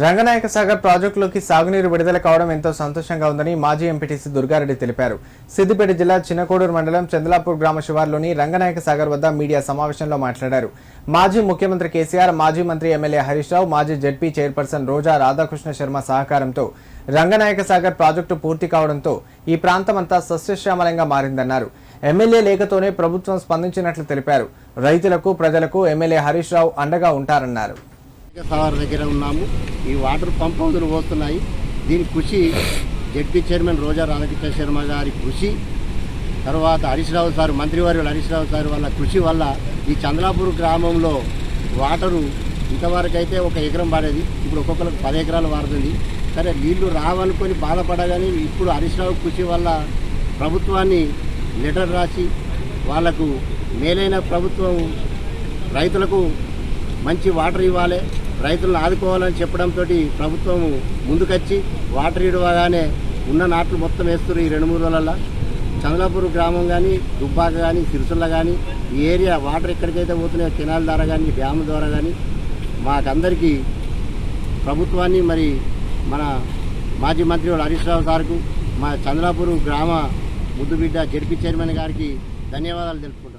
రంగనాయక సాగర్ ప్రాజెక్టులోకి సాగునీరు విడుదల కావడం ఎంతో సంతోషంగా ఉందని మాజీ ఎంపీటీసీ దుర్గారెడ్డి తెలిపారు. సిద్దిపేట జిల్లా చిన్నకోడూరు మండలం చంద్లాపూర్ గ్రామ శివార్లోని రంగనాయక సాగర్ వద్ద మీడియా సమావేశంలో మాట్లాడారు. మాజీ ముఖ్యమంత్రి కేసీఆర్ మాజీ మంత్రి ఎమ్మెల్యే హరీష్ రావు మాజీ జడ్పీ చైర్పర్సన్ రోజా రాధాకృష్ణ శర్మ సహకారంతో రంగనాయక సాగర్ ప్రాజెక్టు పూర్తి కావడంతో ఈ ప్రాంతమంతా సస్యశ్యామలంగా మారిందన్నారు. ఎమ్మెల్యే లేఖతోనే ప్రభుత్వం స్పందించినట్లు తెలిపారు. రైతులకు ప్రజలకు ఎమ్మెల్యే హరీష్ రావు అండగా ఉంటారన్నారు. సార్ దగ్గర ఉన్నాము. ఈ వాటర్ పంప్ హౌజులు పోస్తున్నాయి. దీని కృషి జడ్పీ చైర్మన్ రోజా రాధాకృష్ణ శర్మ గారి కృషి. తర్వాత హరీష్ రావు సార్ మంత్రివర్యులు హరీష్ రావు సార్ వాళ్ళ కృషి వల్ల ఈ చంద్రాపూర్ గ్రామంలో వాటరు ఇంతవరకు అయితే ఒక ఎకరం పడేది. ఇప్పుడు ఒక్కొక్కరికి పది ఎకరాలు వాడుతుంది సరే నీళ్ళు రావనుకొని బాధపడగానే ఇప్పుడు హరీష్ రావు కృషి వల్ల ప్రభుత్వాన్ని లెటర్ రాసి వాళ్ళకు మేలైన ప్రభుత్వం రైతులకు మంచి వాటర్ ఇవ్వాలి. రైతులను ఆదుకోవాలని చెప్పడంతో ప్రభుత్వం ముందుకొచ్చి వాటర్ ఇవ్వగానే ఉన్న నాట్లు మొత్తం వేస్తున్నారు ఈ రెండు మూడు రోజులల్లో. చంద్రపూర్ గ్రామం కానీ దుబ్బాక కానీ సిరిసిల్ల కానీ ఈ ఏరియా వాటర్ ఎక్కడికైతే పోతున్నాయో కెనాల్ ద్వారా కానీ డ్యాముల ద్వారా కానీ మాకందరికీ ప్రభుత్వాన్ని మరి మన మాజీ మంత్రి హరీష్ రావు సార్కు మా చంద్రాపూర్ గ్రామ ముద్దుబిడ్డ జడ్పీ చైర్మన్ గారికి ధన్యవాదాలు తెలుపుకుంటున్నాను